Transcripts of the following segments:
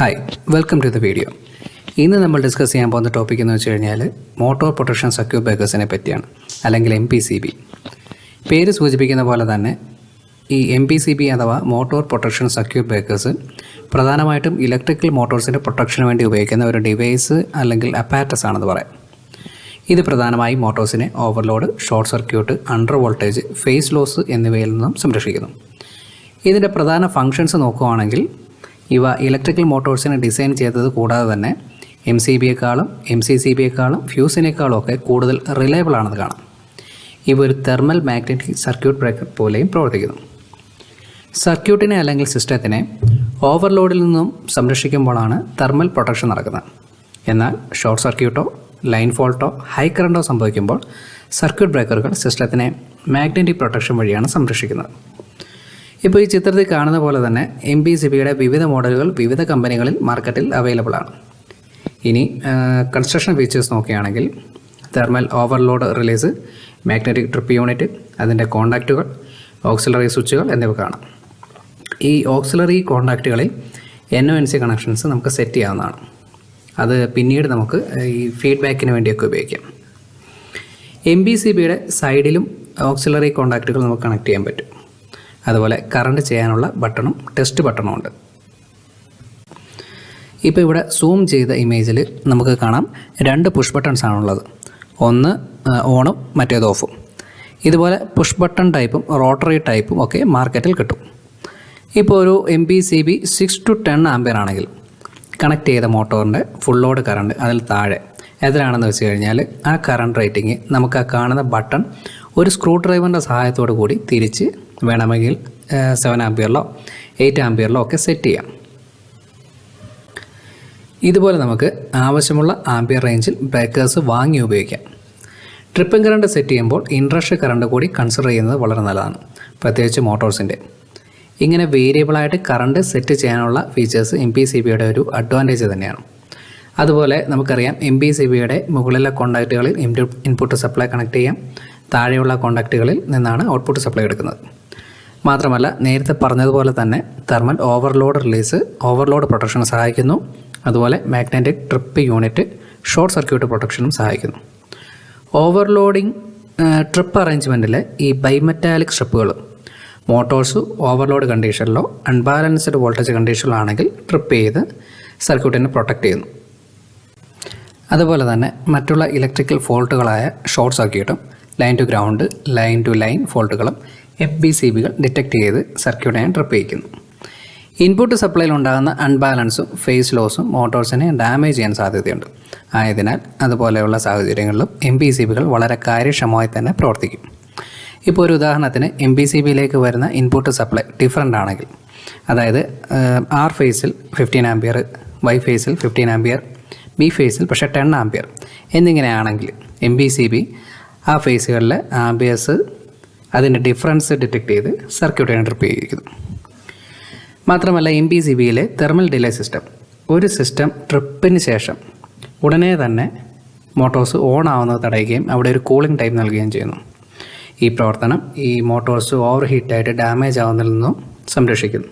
Hi welcome to the video ഇന്ന് നമ്മൾ discuss ചെയ്യാൻ പോകുന്ന ടോപ്പിക് എന്ന് വെച്ച് കഴിഞ്ഞാൽ മോട്ടോർ പ്രൊട്ടക്ഷൻ സർക്യൂട്ട് ബ്രേക്കേഴ്സിനെ പറ്റിയാണ് അല്ലെങ്കിൽ എം പി സി ബി പേര് സൂചിപ്പിക്കുന്ന പോലെ തന്നെ ഈ എം പി സി ബി അഥവാ മോട്ടോർ പ്രൊട്ടക്ഷൻ സർക്യൂട്ട് ബ്രേക്കേഴ്സ് പ്രധാനമായിട്ടും ഇലക്ട്രിക്കൽ മോട്ടോഴ്സിന്റെ പ്രൊട്ടക്ഷന് വേണ്ടി ഉപയോഗിക്കുന്ന ഒരു ഡിവൈസ് അല്ലെങ്കിൽ അപ്പാറ്റസ് ആണെന്ന് പറയാം. ഇത് പ്രധാനമായും മോട്ടോഴ്സിനെ overload short circuit under voltage phase loss എന്നിവയിൽ നിന്നും സംരക്ഷിക്കുന്നു. ഇതിന്റെ പ്രധാന ഫങ്ഷൻസ് നോക്കുകയാണെങ്കിൽ ഇവ ഇലക്ട്രിക്കൽ മോട്ടോഴ്സിനെ ഡിസൈൻ ചെയ്തത് കൂടാതെ തന്നെ എം സി ബിയെക്കാളും എം സി സി ബിയെക്കാളും ഫ്യൂസിനേക്കാളും ഒക്കെ കൂടുതൽ റിലയബിൾ ആണെന്ന് കാണാം. ഇവ ഒരു തെർമൽ മാഗ്നറ്റിക് സർക്യൂട്ട് ബ്രേക്കർ പോലെയും പ്രവർത്തിക്കുന്നു. സർക്യൂട്ടിനെ അല്ലെങ്കിൽ സിസ്റ്റത്തിനെ ഓവർലോഡിൽ നിന്നും സംരക്ഷിക്കുമ്പോഴാണ് തെർമൽ പ്രൊട്ടക്ഷൻ നടക്കുന്നത്. എന്നാൽ ഷോർട്ട് സർക്യൂട്ടോ ലൈൻ ഫോൾട്ടോ ഹൈ കറണ്ടോ സംഭവിക്കുമ്പോൾ സർക്യൂട്ട് ബ്രേക്കറുകൾ സിസ്റ്റത്തിനെ മാഗ്നറ്റിക് പ്രൊട്ടക്ഷൻ വഴിയാണ് സംരക്ഷിക്കുന്നത്. ഇപ്പോൾ ഈ ചിത്രത്തിൽ കാണുന്ന പോലെ തന്നെ എം പി സി ബിയുടെ വിവിധ മോഡലുകൾ വിവിധ കമ്പനികളിൽ മാർക്കറ്റിൽ അവൈലബിൾ ആണ്. ഇനി കൺസ്ട്രക്ഷൻ ഫീച്ചേഴ്സ് നോക്കുകയാണെങ്കിൽ thermal overload release magnetic trip unit അതിന്റെ കോണ്ടാക്റ്റുകൾ ഓക്സിലറി സ്വിച്ചുകൾ എന്നിവ കാണാം. ഈ auxiliary കോണ്ടാക്റ്റുകളിൽ N O N C connections നമുക്ക് സെറ്റ് ചെയ്യാവുന്നതാണ്. അത് പിന്നീട് നമുക്ക് ഈ ഫീഡ്ബാക്കിന് വേണ്ടിയൊക്കെ ഉപയോഗിക്കാം. എം ബി സി ബിയുടെ സൈഡിലും ഓക്സിലറി കോണ്ടാക്റ്റുകൾ നമുക്ക് കണക്ട് ചെയ്യാൻ പറ്റും. അതുപോലെ കറണ്ട് ചെയ്യാനുള്ള ബട്ടണും ടെസ്റ്റ് ബട്ടണും ഉണ്ട്. ഇപ്പോൾ ഇവിടെ സൂം ചെയ്ത ഇമേജിൽ നമുക്ക് കാണാം രണ്ട് പുഷ് ബട്ടൺസ് ആണുള്ളത് ഒന്ന് ഓണും മറ്റേത് ഓഫും. ഇതുപോലെ പുഷ് ബട്ടൺ ടൈപ്പും റോട്ടറി ടൈപ്പും ഒക്കെ മാർക്കറ്റിൽ കിട്ടും. ഇപ്പോൾ ഒരു M P C B six to ten ampere ആണെങ്കിൽ കണക്ട് ചെയ്ത മോട്ടോറിന്റെ ഫുൾ ലോഡ് കറണ്ട് അതിൽ താഴെ എത്രയാണെന്ന് വെച്ച് കഴിഞ്ഞാൽ ആ കറണ്ട് റേറ്റിംഗ് നമുക്ക് ആ കാണുന്ന ബട്ടൺ ഒരു സ്ക്രൂ ഡ്രൈവറിന്റെ സഹായത്തോടു കൂടി തിരിച്ച് വേണമെങ്കിൽ സെവൻ ആംപിയറിലോ എയ്റ്റ് ആംപിയറിലോ ഒക്കെ സെറ്റ് ചെയ്യാം. ഇതുപോലെ നമുക്ക് ആവശ്യമുള്ള ആംപിയർ റേഞ്ചിൽ ബ്രേക്കേഴ്സ് വാങ്ങി ഉപയോഗിക്കാം. ട്രിപ്പിംഗ് കറണ്ട് സെറ്റ് ചെയ്യുമ്പോൾ ഇൻട്രസ്റ്റ് കറണ്ട് കൂടി കൺസിഡർ ചെയ്യുന്നത് വളരെ നല്ലതാണ് പ്രത്യേകിച്ച് മോട്ടോഴ്സിന്റെ ഇങ്ങനെ വേരിയബിളായിട്ട് കറണ്ട് സെറ്റ് ചെയ്യാനുള്ള ഫീച്ചേഴ്സ് എം പി സി ബിയുടെ ഒരു അഡ്വാന്റേജ് തന്നെയാണ്. അതുപോലെ നമുക്കറിയാം എം പി സി ബിയുടെ മുകളിലെ കോണ്ടാക്റ്റുകളിൽ ഇൻപുട്ട് സപ്ലൈ കണക്ട് ചെയ്യാം താഴെയുള്ള കോണ്ടാക്റ്റുകളിൽ നിന്നാണ് ഔട്ട്പുട്ട് സപ്ലൈ എടുക്കുന്നത്. മാത്രമല്ല നേരത്തെ പറഞ്ഞതുപോലെ തന്നെ തെർമൽ ഓവർലോഡ് റിലീസ് ഓവർലോഡ് പ്രൊട്ടക്ഷന് സഹായിക്കുന്നു. അതുപോലെ magnetic trip unit short circuit പ്രൊട്ടക്ഷനും സഹായിക്കുന്നു. ഓവർലോഡിംഗ് ട്രിപ്പ് അറേഞ്ച്മെന്റിൽ ഈ ബൈമെറ്റാലിക് സ്ട്രിപ്പുകൾ മോട്ടോഴ്സ് ഓവർലോഡ് കണ്ടീഷനിലോ അൺബാലൻസ്ഡ് വോൾട്ടേജ് കണ്ടീഷനിലോ ആണെങ്കിൽ ട്രിപ്പ് ചെയ്ത് സർക്യൂട്ടിനെ പ്രൊട്ടക്റ്റ് ചെയ്യുന്നു. അതുപോലെ തന്നെ മറ്റുള്ള ഇലക്ട്രിക്കൽ ഫോൾട്ടുകളായ ഷോർട്ട് സർക്യൂട്ടും line to ground line to line ഫോൾട്ടുകളും F B C ബികൾ ഡിറ്റക്ട് ചെയ്ത് സർക്യൂട്ടിനെ ട്രിപ്പ് ചെയ്യിക്കുന്നു. ഇൻപുട്ട് സപ്ലൈയിൽ ഉണ്ടാകുന്ന അൺബാലൻസും ഫേസ് ലോസും മോട്ടോഴ്സിനെ ഡാമേജ് ചെയ്യാൻ സാധ്യതയുണ്ട്. ആയതിനാൽ അതുപോലെയുള്ള സാഹചര്യങ്ങളിലും എം ബി സി ബികൾ വളരെ കാര്യക്ഷമമായി തന്നെ പ്രവർത്തിക്കും. ഇപ്പോൾ ഒരു ഉദാഹരണത്തിന് എം ബി സി ബിയിലേക്ക് വരുന്ന ഇൻപുട്ട് സപ്ലൈ ഡിഫറന്റ് ആണെങ്കിൽ അതായത് ആർ ഫേസിൽ ഫിഫ്റ്റീൻ ആംബിയർ വൈ ഫേസിൽ ഫിഫ്റ്റീൻ ആംബിയർ ബി ഫേസിൽ പക്ഷേ ടെൻ ആംബിയർ എന്നിങ്ങനെയാണെങ്കിൽ എം ബി സി ബി ആ ഫേസുകളിലെ ആംബിയസ് അതിന്റെ ഡിഫറൻസ് ഡിറ്റക്ട് ചെയ്ത് സർക്യൂട്ട് ട്രിപ്പ് ചെയ്തിരിക്കുന്നു മാത്രമല്ല എം പി സി ബിയിലെ തെർമൽ ഡിലേ സിസ്റ്റം ഒരു സിസ്റ്റം ട്രിപ്പിന് ശേഷം ഉടനെ തന്നെ മോട്ടോഴ്സ് ഓൺ ആവുന്നത് തടയുകയും അവിടെ ഒരു കൂളിംഗ് ടൈം നൽകുകയും ചെയ്യുന്നു. ഈ പ്രവർത്തനം ഈ മോട്ടോഴ്സ് ഓവർ ഹീറ്റായിട്ട് ഡാമേജ് ആവുന്നതിൽ നിന്നും സംരക്ഷിക്കുന്നു.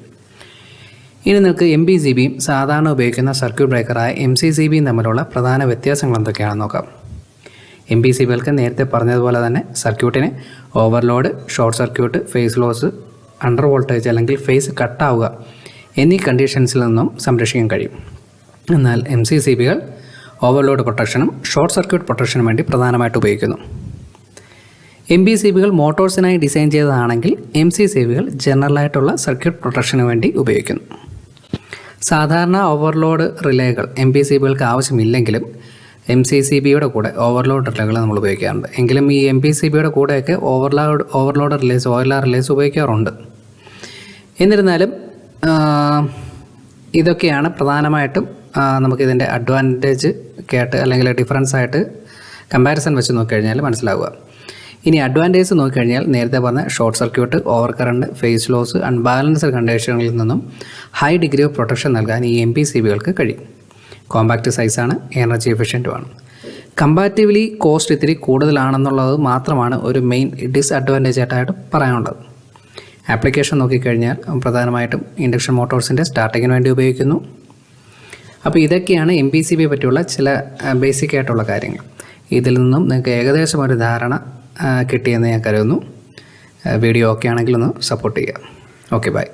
ഇനി നിങ്ങൾക്ക് എം ബി സി ബിയും സാധാരണ ഉപയോഗിക്കുന്ന സർക്യൂട്ട് ബ്രേക്കറായ എം സി സി ബിയും തമ്മിലുള്ള പ്രധാന വ്യത്യാസങ്ങൾ എന്തൊക്കെയാണെന്ന് നോക്കാം. എം പി സി നേരത്തെ പറഞ്ഞതുപോലെ തന്നെ സർക്യൂട്ടിന് overload short circuit phase loss under voltage അല്ലെങ്കിൽ ഫേസ് കട്ടാവുക എന്നീ കണ്ടീഷൻസിൽ നിന്നും സംരക്ഷിക്കാൻ കഴിയും. എന്നാൽ എം സി സി ബികൾ ഓവർലോഡ് പ്രൊട്ടക്ഷനും ഷോർട്ട് സർക്യൂട്ട് പ്രൊട്ടക്ഷനും വേണ്ടി പ്രധാനമായിട്ട് ഉപയോഗിക്കുന്നു. എം ബി സി ബികൾ മോട്ടോഴ്സിനായി ഡിസൈൻ ചെയ്തതാണെങ്കിൽ എം സി സി ബികൾ ജനറലായിട്ടുള്ള സർക്യൂട്ട് പ്രൊട്ടക്ഷന് വേണ്ടി ഉപയോഗിക്കുന്നു. സാധാരണ ഓവർലോഡ് റിലേകൾ എം ബി സി ബികൾക്ക് ആവശ്യമില്ലെങ്കിലും എം സി സി ബിയുടെ കൂടെ ഓവർലോഡ് ഡ്രില്ലുകൾ നമ്മൾ ഉപയോഗിക്കാറുണ്ട്. എങ്കിലും ഈ എം പി സി ബിയുടെ കൂടെയൊക്കെ ഓവർലോഡ് ഓവർലോഡ് റിലേസ് ഓയിലാർ റിലേസ് ഉപയോഗിക്കാറുണ്ട്. എന്നിരുന്നാലും ഇതൊക്കെയാണ് പ്രധാനമായിട്ടും നമുക്കിതിന്റെ അഡ്വാന്റേജ് കേട്ട് അല്ലെങ്കിൽ ഡിഫറൻസ് ആയിട്ട് കമ്പാരിസൺ വെച്ച് നോക്കിക്കഴിഞ്ഞാൽ മനസ്സിലാവുക. ഇനി അഡ്വാന്റേജ് നോക്കിക്കഴിഞ്ഞാൽ നേരത്തെ പറഞ്ഞ short circuit over current phase loss unbalanced കണ്ടീഷനുകളിൽ നിന്നും ഹൈ ഡിഗ്രി ഓഫ് പ്രൊട്ടക്ഷൻ നൽകാൻ ഈ എം പി സി ബികൾക്ക് കഴിയും. കോമ്പാക്റ്റ് സൈസാണ് എനർജി എഫിഷ്യന്റുമാണ് കമ്പാരിറ്റീവ്ലി കോസ്റ്റ് ഇത്തിരി കൂടുതലാണെന്നുള്ളത് മാത്രമാണ് ഒരു മെയിൻ ഡിസ്അഡ്വാന്റേജ് ആയിട്ടായിട്ട് പറയാനുള്ളത്. ആപ്ലിക്കേഷൻ നോക്കിക്കഴിഞ്ഞാൽ പ്രധാനമായിട്ടും ഇൻഡക്ഷൻ മോട്ടോഴ്സിന്റെ സ്റ്റാർട്ടിങ്ങിന് വേണ്ടി ഉപയോഗിക്കുന്നു. അപ്പോൾ ഇതൊക്കെയാണ് എം പി സി ബിയെ പറ്റിയുള്ള ചില ബേസിക് ആയിട്ടുള്ള കാര്യങ്ങൾ. ഇതിൽ നിന്നും നിങ്ങൾക്ക് ഏകദേശം ഒരു ധാരണ കിട്ടിയെന്ന് ഞാൻ കരുതുന്നു. വീഡിയോ ഓക്കെ ആണെങ്കിൽ ഒന്ന് സപ്പോർട്ട് ചെയ്യുക. Okay bye